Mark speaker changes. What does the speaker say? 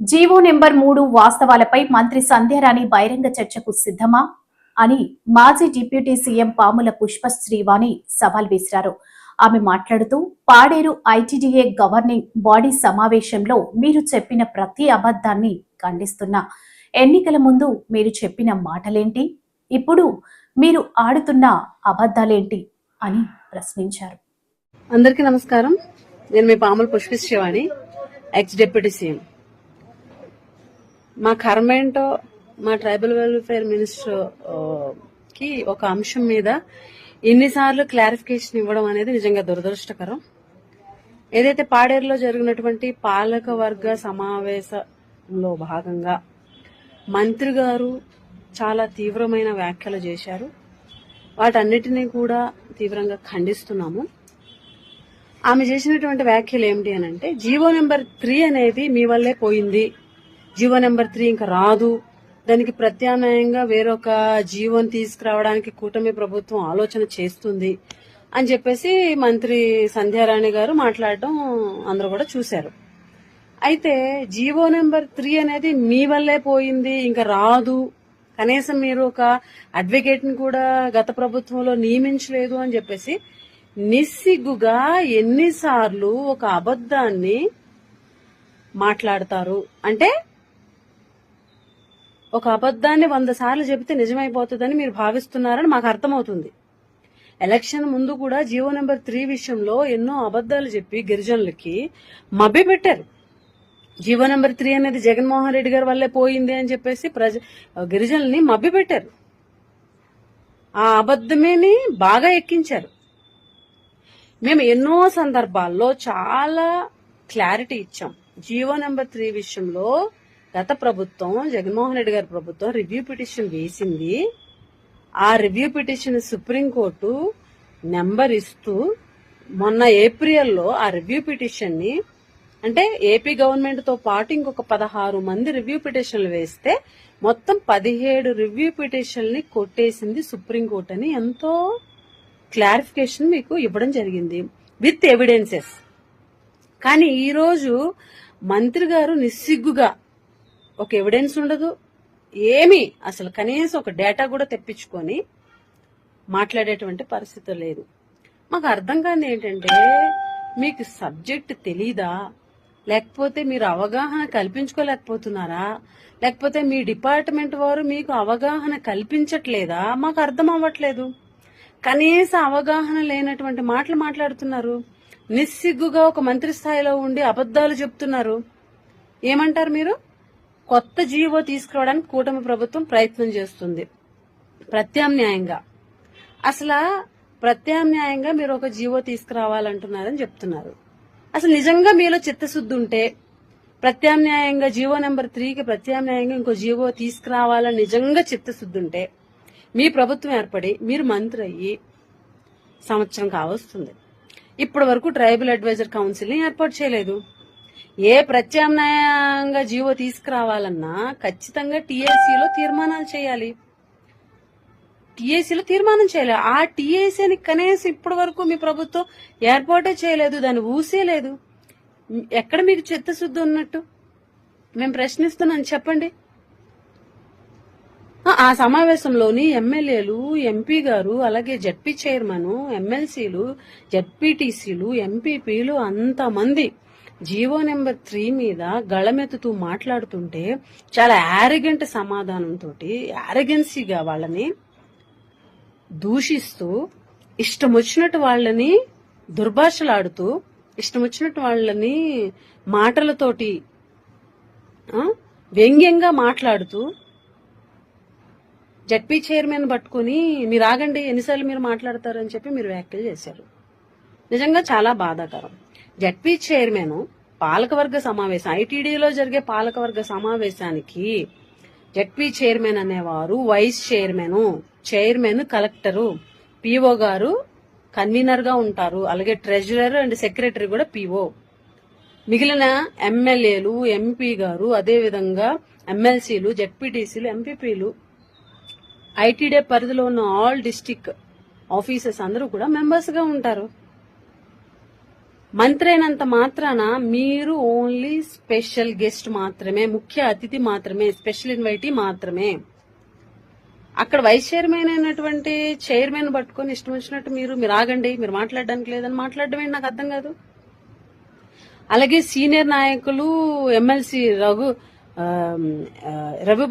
Speaker 1: GO number మూడు వాస్తవాలపై మంత్రి సంధ్యారాణి బహిరంగ చర్చకు సిద్ధమా అని మాజీ డిప్యూటీ సీఎం పాముల పుష్ప శ్రీవాణి సవాల్ విసిరారు ఆమె మాట్లాడుతూ పాడేరు ఐటీడీఏ గవర్నింగ్ బాడీ సమావేశంలో మీరు చెప్పిన ప్రతి అబద్ధాన్ని ఖండిస్తున్నా. ఎన్నికల ముందు మీరు చెప్పిన మాటలేంటి? ఇప్పుడు మీరు ఆడుతున్న అబద్ధాలేంటి? అని ప్రశ్నించారు.
Speaker 2: అందరికీ నమస్కారం. నేను మీ పాముల పుష్పిశ్రవాణి ఎక్స్ డిప్యూటీ సీఎం. మా కర్మ ఏంటో మా ట్రైబల్ వెల్ఫేర్ మినిస్టర్కి ఒక అంశం మీద ఎన్నిసార్లు క్లారిఫికేషన్ ఇవ్వడం అనేది నిజంగా దురదృష్టకరం. ఏదైతే పాడేరులో జరిగినటువంటి పాలక వర్గ సమావేశంలో భాగంగా మంత్రి గారు చాలా తీవ్రమైన వ్యాఖ్యలు చేశారు. వాటన్నిటినీ కూడా తీవ్రంగా ఖండిస్తున్నాము. ఆమె చేసినటువంటి వ్యాఖ్యలు ఏమిటి అని అంటే జీవో నెంబర్ త్రీ అనేది మీ వల్లే పోయింది. జీవో నెంబర్ త్రీ ఇంకా రాదు. దానికి ప్రత్యామ్నాయంగా వేరొక జీవోని తీసుకురావడానికి కూటమి ప్రభుత్వం ఆలోచన చేస్తుంది అని చెప్పేసి మంత్రి సంధ్యారాణి గారు మాట్లాడడం అందరూ కూడా చూశారు. అయితే జీవో నెంబర్ త్రీ అనేది మీ వల్లే పోయింది ఇంకా రాదు. కనీసం మీరు ఒక అడ్వకేట్ని కూడా గత ప్రభుత్వంలో నియమించలేదు అని చెప్పేసి నిస్సిగ్గుగా ఎన్నిసార్లు ఒక అబద్ధాన్ని మాట్లాడతారు. అంటే ఒక అబద్ధాన్ని వంద సార్లు చెబితే నిజమైపోతుందని మీరు భావిస్తున్నారని మాకు అర్థమవుతుంది. ఎలక్షన్ ముందు కూడా జియో నెంబర్ త్రీ విషయంలో ఎన్నో అబద్ధాలు చెప్పి గిరిజనులకి మభ్య పెట్టారు. జీవో నెంబర్ త్రీ అనేది జగన్మోహన్ రెడ్డి గారి వల్లే పోయింది అని చెప్పేసి ప్రజ గిరిజనుల్ని మభ్య పెట్టారు. ఆ అబద్ధమేని బాగా ఎక్కించారు. మేము ఎన్నో సందర్భాల్లో చాలా క్లారిటీ ఇచ్చాం. జీవో నెంబర్ త్రీ విషయంలో గత ప్రభుత్వం జగన్మోహన్ రెడ్డి గారి ప్రభుత్వం రివ్యూ పిటిషన్ వేసింది. ఆ రివ్యూ పిటిషన్ సుప్రీంకోర్టు నెంబర్ ఇస్తూ మొన్న ఏప్రిల్లో ఆ రివ్యూ పిటిషన్ని అంటే ఏపీ గవర్నమెంట్తో పాటు ఇంకొక పదహారు మంది రివ్యూ పిటిషన్లు వేస్తే మొత్తం పదిహేడు రివ్యూ పిటిషన్ని కొట్టేసింది సుప్రీంకోర్టు అని ఎంతో క్లారిఫికేషన్ మీకు ఇవ్వడం జరిగింది విత్ ఎవిడెన్సెస్. కానీ ఈరోజు మంత్రి గారు నిస్సిగ్గుగా ఒక ఎవిడెన్స్ ఉండదు. ఏమి అసలు కనీసం ఒక డేటా కూడా తెప్పించుకొని మాట్లాడేటువంటి పరిస్థితి లేదు. మాకు అర్థం కాని ఏంటంటే మీకు సబ్జెక్ట్ తెలీదా? లేకపోతే మీరు అవగాహన కల్పించుకోలేకపోతున్నారా? లేకపోతే మీ డిపార్ట్మెంట్ వారు మీకు అవగాహన కల్పించట్లేదా? మాకు అర్థం అవ్వట్లేదు. కనీస అవగాహన లేనటువంటి మాటలు మాట్లాడుతున్నారు. నిస్సిగ్గుగా ఒక మంత్రి స్థాయిలో ఉండి అబద్ధాలు చెప్తున్నారు. ఏమంటారు మీరు? కొత్త జీవో తీసుకురావడానికి కూటమి ప్రభుత్వం ప్రయత్నం చేస్తుంది. ప్రత్యామ్నాయంగా. అసలు ప్రత్యామ్నాయంగా మీరు ఒక జీవో తీసుకురావాలంటున్నారని చెప్తున్నారు. అసలు నిజంగా మీలో చిత్తశుద్ధి ఉంటే ప్రత్యామ్నాయంగా జీవో నెంబర్ త్రీకి ప్రత్యామ్నాయంగా ఇంకో జీవో తీసుకురావాలని నిజంగా చిత్తశుద్ధి ఉంటే మీ ప్రభుత్వం ఏర్పడి మీరు మంత్రి అయ్యి సంవత్సరం కావస్తుంది. ఇప్పటి వరకు ట్రైబల్ అడ్వైజర్ కౌన్సిల్ని ఏర్పాటు చేయలేదు. ఏ ప్రత్యామ్నాయంగా జీవో తీసుకురావాలన్నా ఖచ్చితంగా టీఏసీలో తీర్మానాలు చేయాలి. టీఏసీలో తీర్మానం చేయాలి. ఆ టీఏసీని కనీసం ఇప్పటి వరకు మీ ప్రభుత్వం ఏర్పాటే చేయలేదు. దాన్ని ఊసేయలేదు ఎక్కడ మీకు చిత్తశుద్ధి ఉన్నట్టు? మేము ప్రశ్నిస్తున్నాం. చెప్పండి. ఆ- ఆ సమావేశంలోని ఎమ్మెల్యేలు ఎంపీ గారు అలాగే జడ్పీ చైర్మన్ ఎమ్మెల్సీలు జడ్పీటీసీలు ఎంపీపీలు అంతమంది జీవో నెంబర్ త్రీ మీద గళమెత్తుతూ మాట్లాడుతుంటే చాలా యారగెంట్ సమాధానంతో యారగెన్సీగా వాళ్ళని దూషిస్తూ ఇష్టం వచ్చినట్టు వాళ్ళని దుర్భాషలాడుతూ ఇష్టం వచ్చినట్టు వాళ్ళని మాటలతోటి వ్యంగ్యంగా మాట్లాడుతూ జడ్పీ చైర్మన్ పట్టుకుని మీరు ఆగండి ఎన్నిసార్లు మీరు మాట్లాడతారని చెప్పి మీరు వ్యాఖ్యలు చేశారు. నిజంగా చాలా బాధాకరం. జడ్పీ చైర్మన్ పాలకవర్గ సమావేశం ఐటీడీలో జరిగే పాలకవర్గ సమావేశానికి జడ్పీ చైర్మన్ అనేవారు vice chairman chairman collector PO గారు కన్వీనర్గా ఉంటారు. అలాగే ట్రెజరర్ అండ్ సెక్రటరీ కూడా పిఓ. మిగిలిన ఎమ్మెల్యేలు ఎంపీ గారు అదేవిధంగా ఎమ్మెల్సీలు జెడ్పీటీసీలు ఎంపీపీలు ఐటీడే పరిధిలో ఉన్న ఆల్ డిస్టిక్ ఆఫీసర్స్ అందరూ కూడా మెంబర్స్గా ఉంటారు. మంత్రి అయినంత మాత్రాన మీరు ఓన్లీ స్పెషల్ గెస్ట్ మాత్రమే ముఖ్య అతిథి మాత్రమే స్పెషల్ ఇన్వైటీ మాత్రమే. అక్కడ వైస్ చైర్మన్ అయినటువంటి చైర్మన్ పట్టుకొని ఇష్టం వచ్చినట్టు మీరు మీరు ఆగండి మీరు మాట్లాడడానికి లేదని మాట్లాడడం ఏంటి? నాకు అర్థం కాదు. అలాగే సీనియర్ నాయకులు ఎమ్మెల్సీ రఘు రవి